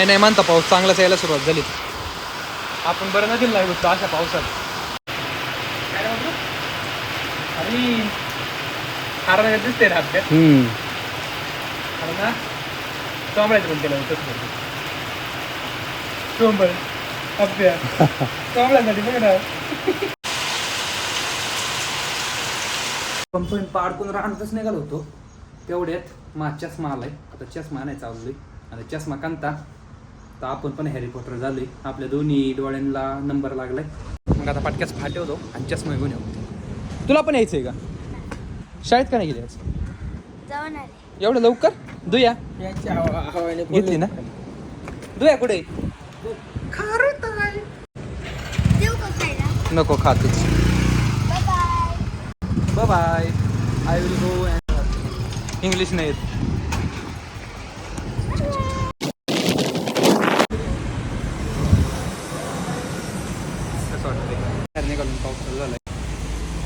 नाही नाही म्हणता पाऊस. चांगलाच यायला सुरुवात झाली. आपण बरं नदीला लागलो होतो अशा पावसात. काय दिसते आपल्या ना चोंबळायचं पण केलं होतं चोंबळ आपल्या. चोंबळ्यासाठी बघ ना. कंपनी पाडकून राहतच निघालो होतो. तेवढ्यात मा चष्मा आलाय. आता चष्मा नाही चाललोय. आणि चष्मा कांता. तर आपण पण हॅरी पॉटर झालोय. आपल्या दोन्ही डोळ्यांना नंबर लागलाय. मग आता पटक्यास फाटवतो आणि चष्मा घेऊन येऊ. तुला पण यायचंय का? शाळेत का नाही गेली आज? एवढं लवकर? दुया. घेतली ना? दुया कुठे? देऊ का खायला? नको खातच. Bye bye bye I will go English नाही येत कसं वाटतंय बाहेर निघालून पाऊस चालू झालाय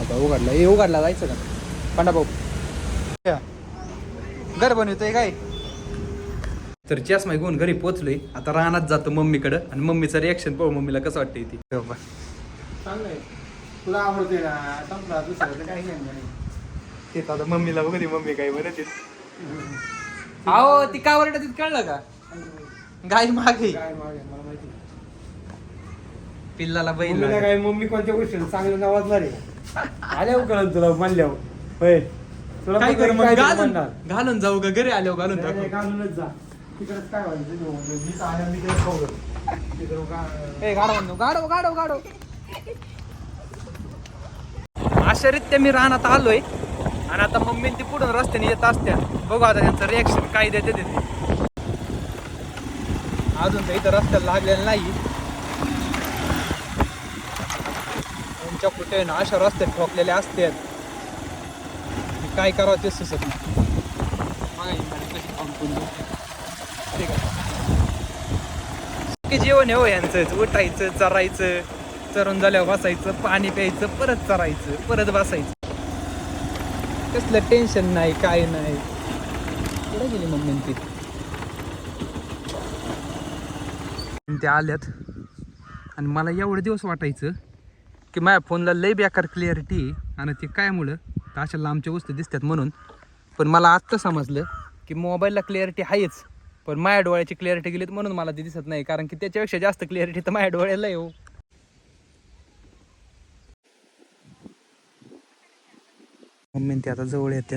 आता उघडला हे उघडला जायचं का? पांडा भाऊ. घर बनवतोय काय? तर चष्मा घेऊन घरी पोचलोय. आता रानात जातो मम्मीकडं आणि मम्मीचं रिॲक्शन पाहू मम्मीला कसं वाटतंय ती. बाबा चांगलंय. तुला आवडते तेच आता मम्मीला बघ मम्मी काय म्हणत अहो ती का वरडत कळलं का? गाय मागे. पिल्लाला बैल. काय मम्मी कोणत्या गोष्टीला चांगलं नावाजणार आहे? आल्यावर कळत तुला म्हणल्यावर. होय. तुला काय करू मग? घालून जाऊ का? घरी आल्यावर घालून टाकू. घालूनच जा. तिकडेच काय व्हायचं तो मीच आल्या मी तिकडे खाऊ गाडव गाडव गाडव गाडव अशा रीत्या मी रानात आलोय. आणि आता मम्मी ती पुढून रस्त्याने येत असत्या. बघू आता त्यांचं रिॲक्शन काय देते ते. अजून तर इथं रस्त्याला लागलेलं नाही त्यांच्या कुठे ना अशा रस्त्यात ठोकलेल्या असतात काय करावं ते सुचत नाही. मागे. ठीक आहे. जेवण हो यांचं उठायचं चरायचं चरून झाल्यावर बसायचं पाणी प्यायचं परत चरायचं परत बसायचं. कसलं टेन्शन नाही काय नाही. कुठे गेली मम्मी ती? ते आल्यात. आणि मला एवढे दिवस वाटायचं की माझ्या फोनला लय बेकार क्लिअरिटी आणि ते कायमुळं तर अशा लांबच्या वस्तू दिसतात म्हणून. पण मला आत्ता समजलं की मोबाईलला क्लिअरिटी आहेच पण माझ्या डोळ्याची क्लिअरिटी गेलीत म्हणून मला ते दिसत नाही. कारण की त्याच्यापेक्षा जास्त क्लिअरिटी तर माझ्या डोळ्याला येऊ हो. मम्मी ते आता जवळ येते.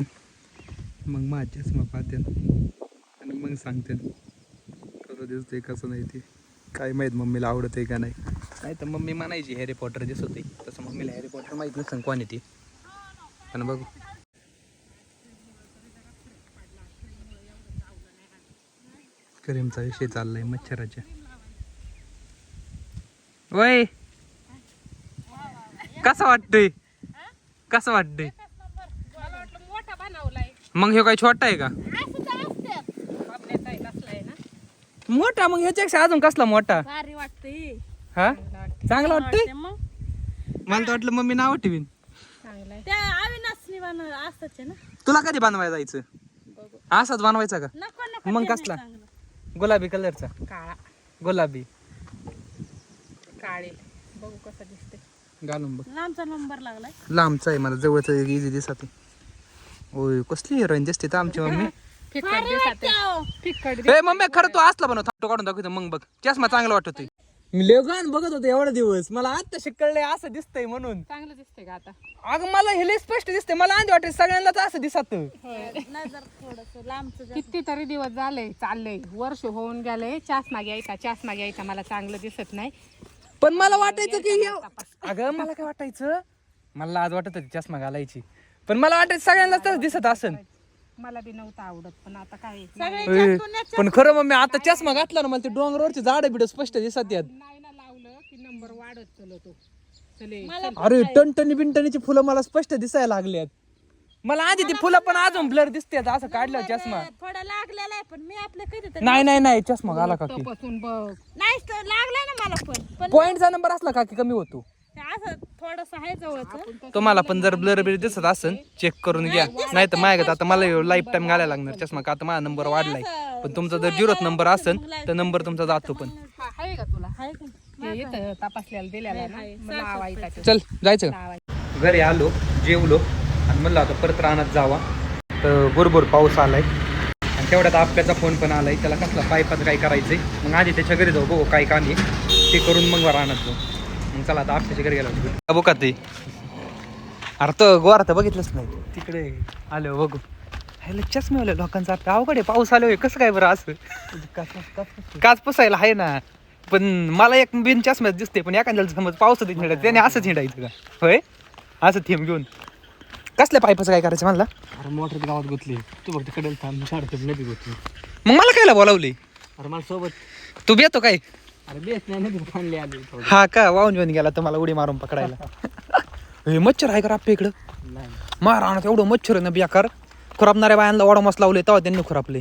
मग माझ्या चष्मा पाहते. आणि मग सांगते. कसं दिसतंय कसं नाही ते. काय माहीत मम्मीला आवडत आहे का नाही. नाही तर मम्मी म्हणायची हॅरी पॉटर दिसत होते. तसं मम्मीला हॅरी पॉटर माहीत नसेल कोण आहे ती पण बघू. करीमचा विषय चाललाय मच्छराच्या. वय! कसं वाटतंय? कसं वाटतंय? मग हे काय छोटा आहे का बापण्याचा आहे कसलाय ना मोठा मग ह्याच्यापेक्षा अजून कसला मोठा? भारी वाटतंय. हा? चांगला वाटतंय? मग. मला तर वाटलं मम्मी नाव ठेवीन. त्या अविनाशनी ना? तुला कधी बनवायला जायचं? बघू. असाच बनवायचा का? नको नको मग कसला? गुलाबी कलरचा. काळा. गुलाबी. काळे. बघू कसं दिसते घालून बघ. लांबचा नंबर लागलाय. लांबचा आहे मला जवळचा इझी दिसत ओय कसली हिरोईन दिसते तर आमची मम्मी? दिसते ए मम्मी खरं तू असला बनव थांबतो काढून दाखवतो मग बघ. चष्मा चांगला वाटतोय. मी लेगान बघत होतो एवढा दिवस. मला आता शिकलंय असं दिसतंय म्हणून. चांगलं दिसते का आता? अगं मला हे लय स्पष्ट दिसते मला आधी वाटत सगळ्यांनाच असं दिसत. नजर थोडस लांबच किती तरी दिवस झाले चाललंय. वर्ष होऊन गेले चष्मा घ्यायचा चष्मा घ्यायचा मला चांगलं दिसत नाही. पण मला वाटायचं की हे- अगं मला काय वाटायचं? मला आज वाटत होती चष्मा घालायची. पण मला वाटायचं सगळ्यांनाच तसं दिसत असन. मला बी नव्हतं आवडत पण आता काय ए, पण खरं मग मी आता चष्मा घातला ना मला ते डोंगरावरचे झाड बिड स्पष्ट दिसत आहेत. नाही ना लावलं की नंबर वाढत चलतो. चले. अरे टनटनी बिनटनीची फुलं मला स्पष्ट दिसायला लागल्यात मला आधी ती फुलं पण अजून ब्लर दिसतात असं काढलं चष्मा. थोडा लागलेला आहे पण मी आपलं नाही नाही नाही चष्मा घाला काकी. पासून बघ. नाही तर लागलाय ना मला पण पण पॉईंटचा नंबर असला काकी कमी होतो. असं थोडस आहे जवळच. तुम्हाला पण जर ब्लर बिर दिसत असेल चेक करून घ्या. नाही तर माझ्यात आता मला लाईफ टाइम घालायला लागणार. चष्मा का? आता माझा नंबर वाढलाय. पण तुमचा जर झिरोत नंबर असेल तर नंबर तुमचा जातो पण. हा आहे का तुला. चल जायचं. घरी आलो जेवलो आणि म्हणलं आता परत रानात जावा. तर भरपूर पाऊस आलाय. आणि तेवढ्यात आपल्याचा फोन पण आलाय. त्याला कसला पाईपाचं काय करायचंय? मग आधी त्याच्या घरी जाऊ बघू काय काम आहे. ते करून मग रानात जाऊ. मग चला आता आपल्याच्या घरी गेलो बघू का ते? अरे तो गोर तर बघितलंच नाही. तिकडे आलो बघू. ह्याला चष्मे आले लोकांचा. आता अवघड आहे पाऊस आलो कसं काय बरं असं? काच पुसायला आहे ना. पण मला एक बिन चष्म्यात दिसते पण एखाद्याला समज पावसात हिंडायचं त्याने असंच हिंडायचं का? होय? असं थेंब घेऊन. कसल्या पाईपाचं काय करायचं म्हणला? अरे मोटर गावात गुतली. तू फक्त कडल थांब शाळेत नदी गुतली. मग मला कायला बोलावली? अरे मला सोबत. तू येतो काय? हा का? वाहून घेऊन गेला तुम्हाला उडी मारून पकडायला. हे मच्छर आहे का आपल्या इकडं? नाही. महाराणात एवढं मच्छर आहे ना बियाकार खुरापणाऱ्या बायांना ओढामस लावले तेव्हा त्यांनी खुरापले.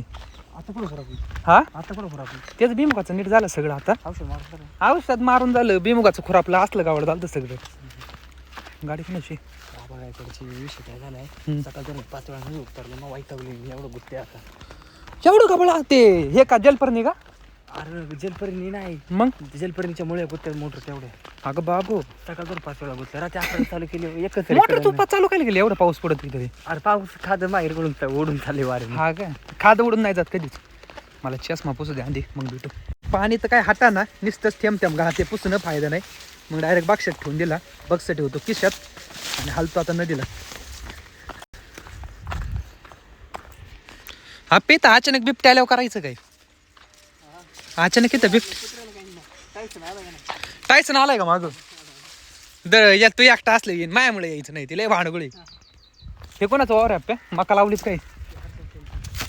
हा? तेच बिमुखाचं नीट झालं सगळं आता. औषध मारून झालं. बिमुखाचं खुरापलं असलं गावड झालं सगळं. गाडी कोणाची विषय काय झालाय? पाच वेळा उतरलं मग वाईटवली मी एवढं गुत्ते आता. एवढं का बळा ते. हे का जलपर्णी का? अरे जलपर्णी नाही. मग? जलपर्णीच्या मुळे गुत्ते मोटर तेवढे अगं बाबू. सकाळ दोन पाच वेळा गुत्ते रात्री अकरा चालू केली एकच तरी मोटर तू नाही. चालू केलं गेली एवढं पाऊस पडत तरी. अरे पाऊस खाद माहेरकडून ओढून चालले वारे. हा का खाद उडून नाही जात कधीच. मला चष्मा पुसू दे आधी. मग भेटू. पाणी तर काय हाता ना नुसतंच थेंब थेंब घा ते पुसणं फायदा नाही. मग डायरेक्ट बाक्षात ठेवून दिला. बक्स ठेवतो किशात आणि हालतो आता नदीला. हा पेता अचानक बिबट्या आल्यावर करायचं काय? अचानक येतं बिबट. टायसन आलाय का मागं? दर या तू एकटा असलं येईन मायामुळे यायचं नाही तिला भांडगुळी हे कोणाचं वावर आहे आप्या मका लावलीच काही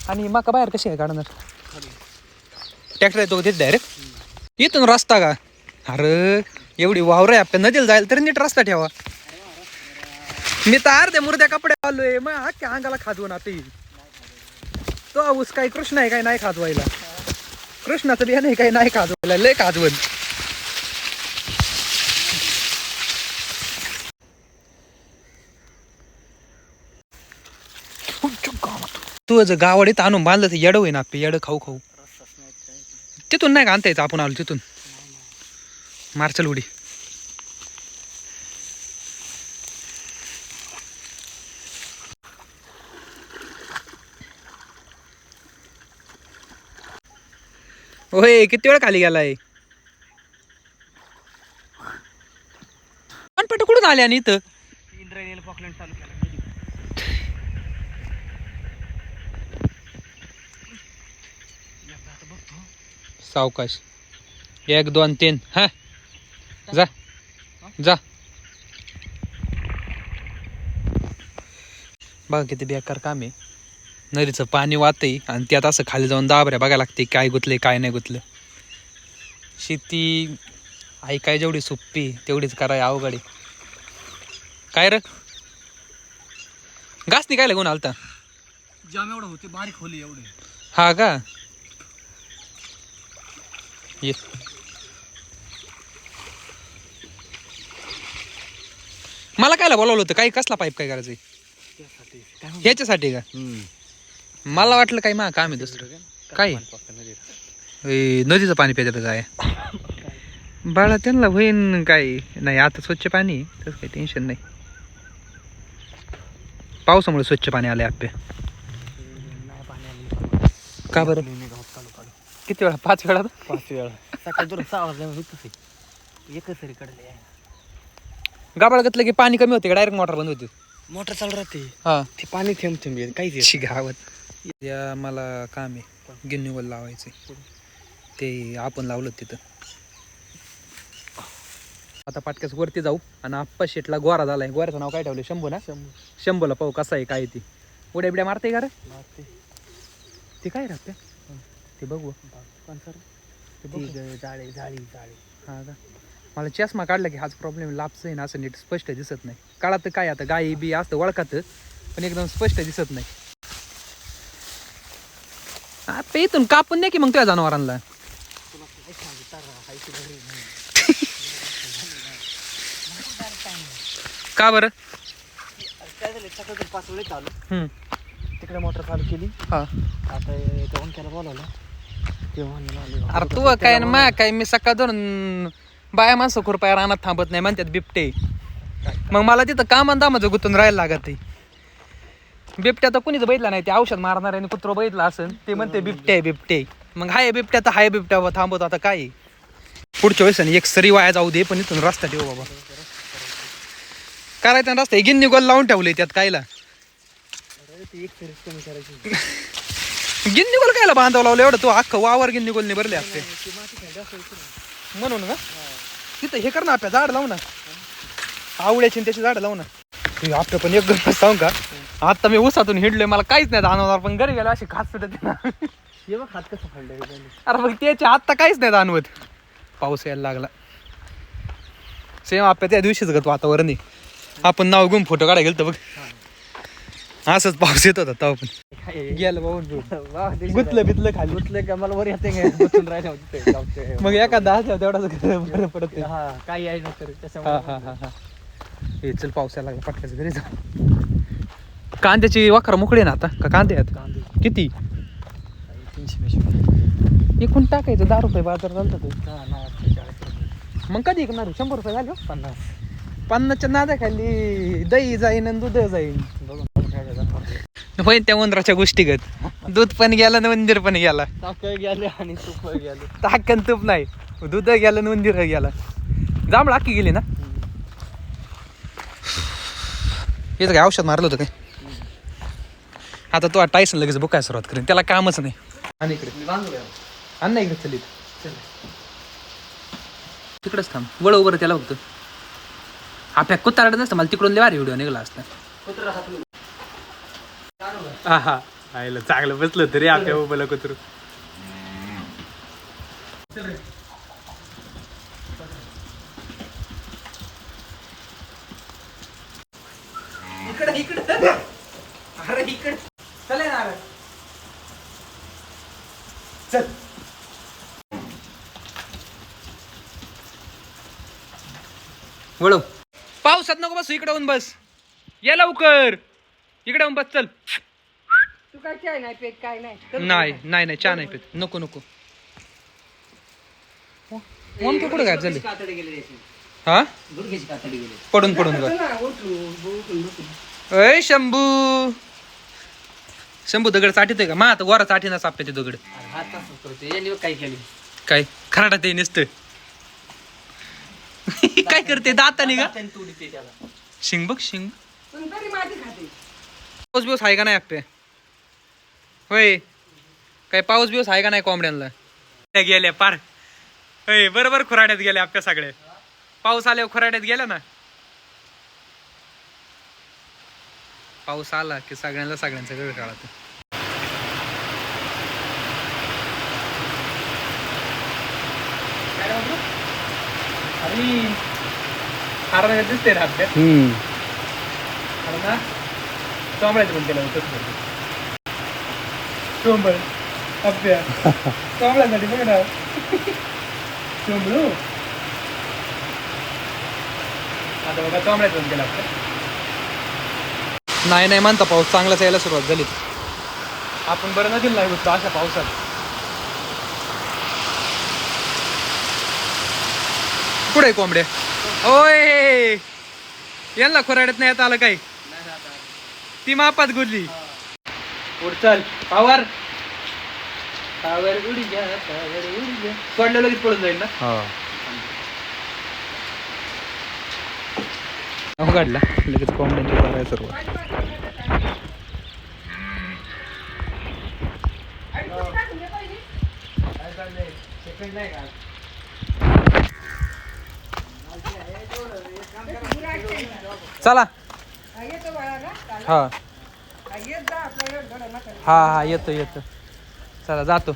आणि मका बाहेर कशी आहे काढणार? ट्रॅक्टर येतो तिथे डायरेक्ट इथून रस्ता का? अरे एवढी वावर आहे आपल्या नदीला जायला तरी नीट रस्ता ठेवा. मी तर अर्ध्या मुर्द्या कपडे आलोय मग अख्ख्या अंगाला खाजवून आता येईल तो ऊस काही कृष्ण आहे काय नाही खाजवायला कृष्णाचं बिया नाही काही नाही खाजवायला लय खाजवण तू जर गावाडीत आणून बांधलं तर येडं होईन आपली येडं खाऊ खाऊ. तिथून नाही का आणता यायचं आपण आलो तिथून? मार्चल उडी. होय किती वेळ खाली गेलाय? अनपट कुठून आले आणि इथं? इंद्रायणीला चालू केला सावकाश. एक दोन तीन. हा. जा. जा. बघा किती बेकार काम आहे. नदीचं पाणी वाहतंय आणि त्यात असं खाली जाऊन दाबऱ्या बघायला लागते काय गुतले काय नाही गुतलं. शेती आई काय जेवढी सोपी तेवढीच कराय अवघड काय र? घासनी काय लागून आलता? जाम एवढं होते बारीक खोली एवढे. हा का? ये. मला कायला बोलावलं होतं काही कसला पाईप काय काय ह्याच्यासाठी का? मला वाटलं काय मा काम आहे दुसरं. काय ए, नदीचं पाणी प्यायचं काय? बाळा त्यांना होईन काय नाही आता स्वच्छ पाणी आहे, तसं काही टेन्शन नाही. पावसामुळे स्वच्छ पाणी आले आपे का बरं? किती वेळा? पाच वेळा? पाच वेळा. सकाळी सहा एकच कडले गाबाळ घातलं की पाणी कमी होते का? डायरेक्ट मोटर बंद होते. मोटर चालू राहते. हा. ते पाणी थेंब थेंब येत काहीच येत शी गावात. या मला काम आहे. गिन्नीवल लावायचे ते आपण लावलं तिथं. आता पाटक्यास वरती जाऊ आणि आप्पा शेटला गोरा झालाय. गोऱ्याचं नाव काय ठेवलं शंभू ना? शंभर. शंभूला पाहू कसा आहे काय ती. उड्या बिड्या मारते का रे? मारते. ते काय राहते? ते बघू. कोण सर? ते बघू. ती जाळी जाळी जाळी. हा का? मला चष्मा काढला की हाच प्रॉब्लेम लापस आहे ना असं नीट स्पष्ट दिसत नाही. काळात काय आता गाई बी असतं वळखात पण एकदम स्पष्ट दिसत नाही. आता इथून कापून दे की मग तुझ्या जनावरांना. की नाही. बरं? अरे काय झालं सकाळी दोन पाच वेळेस चालू हम्म. तिकडे मोटर चालू केली. हा. आता बोलावलं. अरे तू काय ना मा काय मी सकाळ धरून बाया माणसं खुरपाय रानात थांबत नाही म्हणतात बिबटे. मग मला तिथं कामान दामाचं गुतून राहायला लागत बिबट्या तर कुणीच बघितला नाही. ते औषध मारणाऱ्याने कुत्र बघितला असेल ते म्हणते बिबट्या आहे, बिबटे मग हाय बिबट्या तर हाय बिबट्या बा, थांबवतो आता काय आहे? पुढच्या वेळेस एक सरी वाया जाऊ दे पण इथून रस्ता ठेव बाबा. करायचा ना रस्ता गिन्नी गोल लावून ठेवले त्यात कायला? एक कमी करायची गिन्नी गोल कायला बांधावं लावलं? एवढं तू अख्खं वावर गिन्नी गोलने भरले असते. म्हणून का तिथं हे कर ना आपल्या झाड लावू ना. आवड्याची आणि त्याची झाड लावू ना. आपलं पण एक गरज सांगू का? आता मी उसातून हिडलोय मला काहीच नाही जाणवणार पण घरी गेला अशी खास सुटत ना हे बघ हात कसं फाडलं रे त्याने. अरे मग त्याचे आत्ता काहीच नाही जाणवत. पाऊस यायला लागला. सेम आपल्या त्या दिवशीच गत वातावरण आहे. आपण नाव घेऊन फोटो काढायला गेलतो बघ. असंच पाऊस येत होता तेव्हा पण? गेलं बाबून गुतलं बितलं खाली. गुतलं का? मला वर येते. मग एका दहा तेवढाच पडत. हा काही आहे ना हा हा हा हा. हे चल पाऊस यायला लागला. पटकाच घरी जा. कांद्याची वाखर मोकळी ना आता? का कांदे आहेत? कांदे. किती? तीनशे एकूण टाकायचं दहा रुपये बाजार चालतं ते. मग कधी ऐकणार शंभर रुपये झाले हो. पन्नास. पन्नासच्या नाद्या खाली दही जाईन आणि दूध जाईन. झालं. होईन त्या उंदराच्या गोष्टी गत. दूध पण गेलं ना मंदिर पण गेला. टाकं गेले आणि तूप गेले. तूप नाही. दूध गेलं ना मंदिर गेला. जांभळ अख्खी गेली ना? येतं काय औषध मारलं होतं काय? आता तो टायसन लगेच बुकाय सुरुवात करेन. त्याला कामच नाही. आणि इकडे. मी बांधलो अण्णा इकडे चल इथं. तिकडेच थांब. वळ बरं त्याला फक्त. आपल्या कुत्तारड नसतं. मला तिकडून लेवारी व्हिडिओ निघाला असता. हा हा आयला चांगलं बसलं तरी आपल्या उभं कुत्र इकडे इकडे अरे इकडे चले ना अरे चल वळव. पावसात नको बसू इकडे येऊन बस. ये लवकर. इकडे येऊन बस चल. तू काय काय नाही पेट काय नाही? नाही नाही. नाही चहा नाही पित. नको नको. मग कुठं काय झालं? कातडी गेले हा? गुडघ्याची कातडी गेली. पडून पडून ग अय शंभू. शंभू दगड चाटीतोय का? मा आता गोरा चाटीना सापते ते दगड. अरे हात तसंच करते यांनी बघ काय केली काय? खराटा ते नसतं काय करते? दाताने का त्याला. शिंग बघ शिंग. पण तरी माझी खाते. पाऊस बिवस आहे का नाही आपल्या होय. काय पाऊस बिवस आहे का नाही कोंबड्यांना त्या गेल्या पार. होय बरोबर खुराड्यात गेल्या आपल्या सगळ्या पाऊस आल्यावर खुराड्यात गेल्या ना? पाऊस आला की सगळ्यांना सगळ्यांचा वेळ काढतो दिसते ना आपल्या चोंबड्याचं पण केलं होतं चोंबळ अप्प्या चोंबड्यासाठी बघ ना. चोंबळू आता बघा पण केलं आपलं. नाही नाही म्हणता पाऊस चांगलाच यायला सुरुवात झाली. आपण बरं नदीला नाही होतो अशा पावसात. कुठे कोंबड्या? ओय! यांना खोराड्यात नाही येत आलं काही? ती मापात गुरली पुढ चल पावर. पावर उडी घ्या पावर उडी घ्या. सोडलं लगेच पडून जाईल ना? काढला लगेच कोंबड्यांची करायला सुरुवात. चला. हा. हा हा येतो येतो. चला जातो.